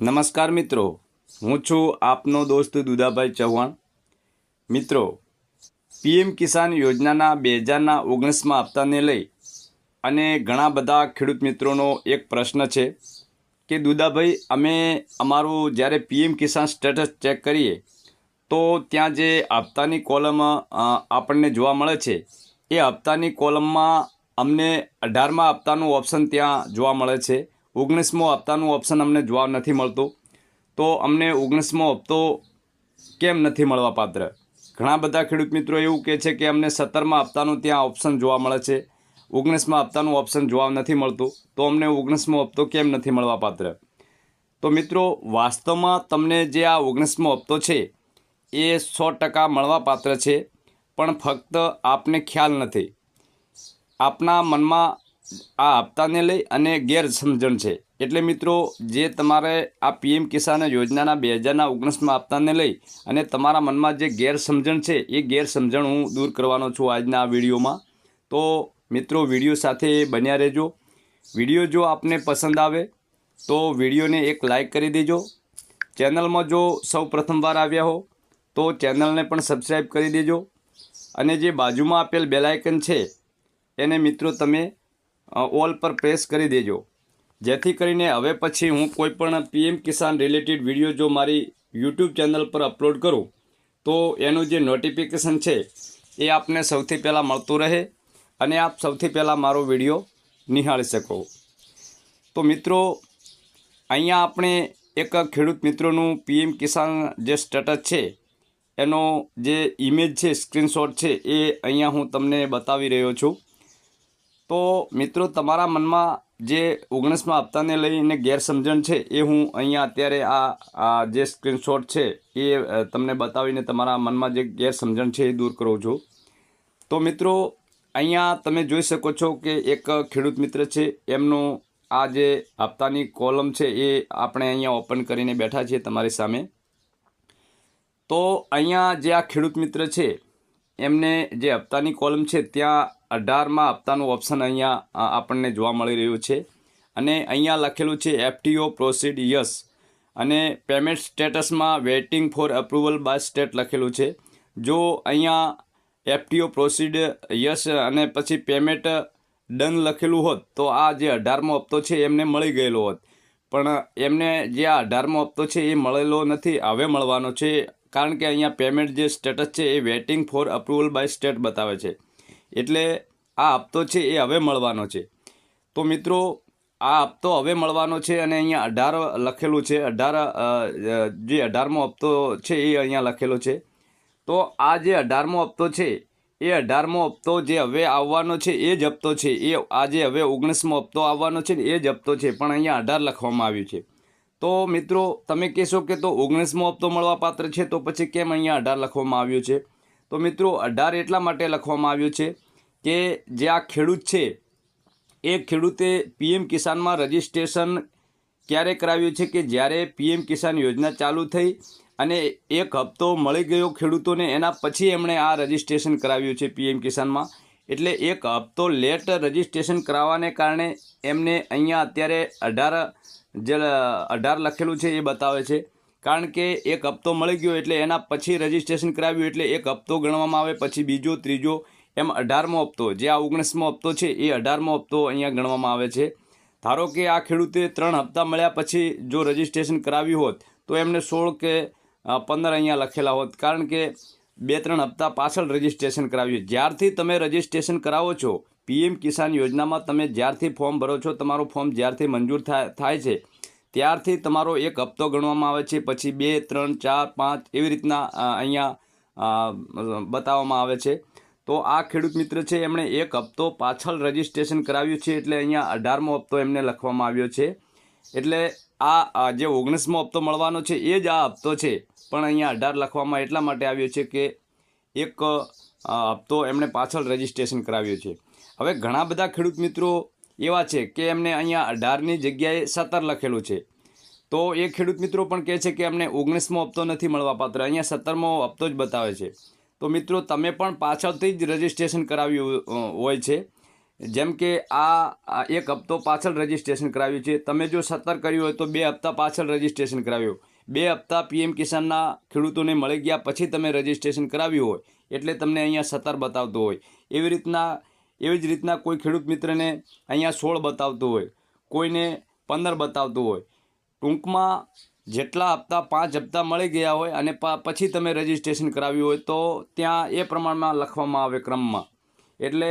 નમસ્કાર મિત્રો. હું છું આપનો દોસ્ત દુદાભાઈ ચૌહાણ. મિત્રો, પીએમ કિસાન યોજનાના બે હજારના ઓગણીસમાં હપ્તાને લઈ અને ઘણા બધા ખેડૂત મિત્રોનો એક પ્રશ્ન છે કે, દુદાભાઈ, અમે અમારું જ્યારે પીએમ કિસાન સ્ટેટસ ચેક કરીએ, તો ત્યાં જે હપ્તાની કોલમ આપણને જોવા મળે છે, એ હપ્તાની કોલમમાં અમને અઢારમા હપ્તાનું ઓપ્શન ત્યાં જોવા મળે છે. ઓગણીસમો હપ્તાનું ઓપ્શન અમને જોવા નથી મળતું. તો અમને ઓગણીસમો હપ્તો કેમ નથી મળવા પાત્ર? ઘણા બધા ખેડૂત મિત્રો એવું કહે છે કે અમને સત્તરમા હપ્તાનું ત્યાં ઓપ્શન જોવા મળે છે. ઓગણીસમા હપ્તાનું ઓપ્શન જોવા નથી મળતું. તો અમને ઓગણીસમો હપ્તો કેમ નથી મળવા પાત્ર? તો મિત્રો, વાસ્તવમાં તમને જે આ ઓગણીસમો હપ્તો છે, એ સો ટકા મળવા પાત્ર છે, પણ ફક્ત આપને ખ્યાલ નથી. આપના મનમાં આ હપ્તાને લઈ અને ગેરસમજણ છે. એટલે મિત્રો, જે તમારે આ પીએમ કિસાન યોજનાના બે હજારના ઓગણીસમાં હપ્તાને લઈ અને તમારા મનમાં જે ગેરસમજણ છે, એ ગેરસમજણ હું દૂર કરવાનો છું આજના વિડીયોમાં. તો મિત્રો, વીડિયો સાથે બન્યા રહેજો. વીડિયો જો આપને પસંદ આવે, તો વિડીયોને એક લાઈક કરી દેજો. ચેનલમાં જો સૌ પ્રથમવાર આવ્યા હો, તો ચેનલને પણ સબસ્ક્રાઈબ કરી દેજો. અને જે બાજુમાં આપેલ બેલાયકન છે, એને મિત્રો તમે ઓલ પર પ્રેસ કરી દેજો. જેથી કરીને હવે પછી હું કોઈપણ પીએમ કિસાન રિલેટેડ વીડિયો જો મારી યુટ્યુબ ચેનલ પર અપલોડ કરું, તો એનું જે નોટિફિકેશન છે, એ આપને સૌથી પહેલાં મળતું રહે અને આપ સૌથી પહેલાં મારો વીડિયો નિહાળી શકો. તો મિત્રો, અહીંયા આપણે એક ખેડૂત મિત્રોનું પીએમ કિસાન જે સ્ટેટસ છે, એનો જે ઇમેજ છે, સ્ક્રીનશોટ છે, એ અહીંયા હું તમને બતાવી રહ્યો છું. તો મિત્રો, તમારા મનમાં જે ઓગણીસમાં હપ્તાને લઈને ગેરસમજણ છે એ હું અહીંયા અત્યારે આ જે સ્ક્રીનશોટ છે એ તમને બતાવીને તમારા મનમાં જે ગેરસમજણ છે એ દૂર કરું છું. તો મિત્રો, અહીંયા તમે જોઈ શકો છો કે એક ખેડૂત મિત્ર છે, એમનું આ જે હપ્તાની કોલમ છે એ આપણે અહીંયા ઓપન કરીને બેઠા છીએ તમારી સામે. તો અહીંયા જે આ ખેડૂત મિત્ર છે, એમને જે હપ્તાની કોલમ છે, ત્યાં અઢારમાં હપ્તાનું ઓપ્શન અહીંયા આપણને જોવા મળી રહ્યું છે. અને અહીંયા લખેલું છે એફટીઓ પ્રોસીડ યસ અને payment સ્ટેટસમાં waiting for approval by state લખેલું છે. જો અહીંયા એફટીઓ પ્રોસીડ યસ અને પછી પેમેન્ટ ડન લખેલું હોત, તો આ જે અઢારમો હપ્તો છે એમને મળી ગયેલો હોત. પણ એમને જે આ અઢારમો હપ્તો છે એ મળેલો નથી, હવે મળવાનો છે. કારણ કે અહીંયા પેમેન્ટ જે સ્ટેટસ છે એ waiting for approval by state બતાવે છે. એટલે આ હપ્તો છે એ હવે મળવાનો છે. તો મિત્રો, આ હપ્તો હવે મળવાનો છે અને અહીંયા અઢાર લખેલું છે. અઢાર જે અઢારમો હપ્તો છે એ અહીંયા લખેલો છે. તો આ જે અઢારમો હપ્તો છે, એ અઢારમો હપ્તો જે હવે આવવાનો છે એ જ હપ્તો છે. એ આ જે હવે ઓગણીસમો હપ્તો આવવાનો છે ને એ જ હપ્તો છે, પણ અહીંયા અઢાર લખવામાં આવ્યું છે. તો મિત્રો, તમે કહેશો કે તો ઓગણીસમો હપ્તો મળવા પાત્ર છે, તો પછી કેમ અહીંયા અઢાર લખવામાં આવ્યું છે? તો મિત્રો, અઢાર એટલા માટે લખવામાં આવ્યું છે કે જે આ ખેડૂત છે, એ ખેડૂતે પીએમ કિસાનમાં રજિસ્ટ્રેશન ક્યારે કરાવ્યું છે કે જ્યારે પીએમ કિસાન યોજના ચાલુ થઈ અને એક હપ્તો મળી ગયો ખેડૂતોને, એના પછી એમણે આ રજિસ્ટ્રેશન કરાવ્યું છે પીએમ કિસાનમાં. એટલે એક હપ્તો લેટ રજિસ્ટ્રેશન કરાવવાને કારણે એમને અહીંયા અત્યારે અઢાર, જે અઢાર લખેલું છે એ બતાવે છે. કારણ કે એક હપ્તો મળી ગયો એટલે એના પછી રજિસ્ટ્રેશન કરાવ્યું એટલે એક હપ્તો ગણવામાં આવે, પછી બીજો, ત્રીજો, એમ અઢારમો હપ્તો. જે આ ઓગણીસમો હપ્તો છે, એ અઢારમો હપ્તો અહીંયા ગણવામાં આવે છે. ધારો કે આ ખેડૂતે ત્રણ હપ્તા મળ્યા પછી જો રજીસ્ટ્રેશન કરાવ્યું હોત, તો એમને સોળ કે પંદર અહીંયા લખેલા હોત. કારણ કે બે, ત્રણ હપ્તા પાછળ રજિસ્ટ્રેશન કરાવ્યું જ્યારથી તમે રજીસ્ટ્રેશન કરાવો છો, પીએમ કિસાન યોજનામાં તમે જ્યારથી ફોર્મ ભરો છો, તમારું ફોર્મ જ્યારથી મંજૂર થાય છે ત્યારથી તમારો એક હપ્તો ગણવામાં આવે છે, પછી બે, ત્રણ, ચાર, પાંચ એવી રીતના અહીંયા બતાવવામાં આવે છે. તો આ ખેડૂત મિત્ર છે, એમણે એક હપ્તો પાછળ રજિસ્ટ્રેશન કરાવ્યું છે, એટલે અહીંયા અઢારમો હપ્તો એમને લખવામાં આવ્યો છે. એટલે આ જે ઓગણીસમો હપ્તો મળવાનો છે, એ જ આ હપ્તો છે. પણ અહીંયા અઢાર લખવામાં એટલા માટે આવ્યો છે કે એક હપ્તો એમણે પાછળ રજિસ્ટ્રેશન કરાવ્યું છે. હવે ઘણા બધા ખેડૂત મિત્રો એવા છે કે એમને અહીંયા અઢારની જગ્યાએ સત્તર લખેલું છે. તો એ ખેડૂત મિત્રો પણ કહે છે કે અમને ઓગણીસમો હપ્તો નથી મળવા પાત્ર, અહીંયા સત્તરમો હપ્તો જ બતાવે છે. તો મિત્રો, તમે પણ પાછળથી જ રજિસ્ટ્રેશન કરાવ્યું હોય છે. જેમ કે આ એક હપ્તો પાછળ રજીસ્ટ્રેશન કરાવ્યું છે. તમે જો સત્તર કર્યું હોય તો બે હપ્તા પાછળ રજીસ્ટ્રેશન કરાવ્યું. બે હપ્તા પીએમ કિસાનના ખેડૂતોને મળી ગયા પછી તમે રજીસ્ટ્રેશન કરાવ્યું હોય, એટલે તમને અહીંયા સત્તર બતાવતું હોય. એવી રીતના એવી જ રીતના કોઈ ખેડૂત મિત્રને અહીંયા સોળ બતાવતું હોય, કોઈને પંદર બતાવતું હોય. ટૂંકમાં જેટલા હપ્તા, પાંચ હપ્તા મળી ગયા હોય અને પછી તમે રજીસ્ટ્રેશન કરાવ્યું હોય તો ત્યાં એ પ્રમાણમાં લખવામાં આવે ક્રમમાં. એટલે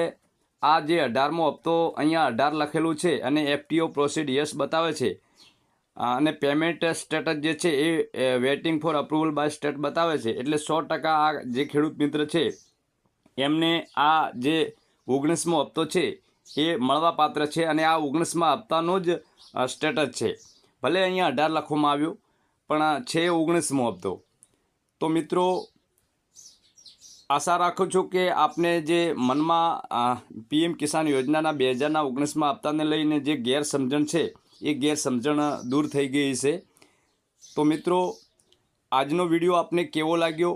આ જે અઢારમો હપ્તો અહીંયા અઢાર લખેલું છે અને એફટીઓ પ્રોસીડ યસ બતાવે છે. અને પેમેન્ટ સ્ટેટસ જે છે એ waiting for approval by state બતાવે છે. એટલે સો ટકા આ જે ખેડૂત મિત્ર છે, એમને આ જે ઓગણીસમો હપ્તો છે એ મળવાપાત્ર છે અને આ ઓગણીસમા હપ્તાનો જ સ્ટેટસ છે. ભલે અહીંયા અઢાર લખવામાં આવ્યું, પણ છે ઓગણીસમો હપ્તો. તો મિત્રો, આશા રાખું છું કે આપને જે મનમાં પીએમ કિસાન યોજનાના બે હજારના ઓગણીસમાં હપ્તાને લઈને જે ગેરસમજણ છે, એ ગેરસમજણ દૂર થઈ ગઈ છે. તો મિત્રો, આજનો વીડિયો આપને કેવો લાગ્યો?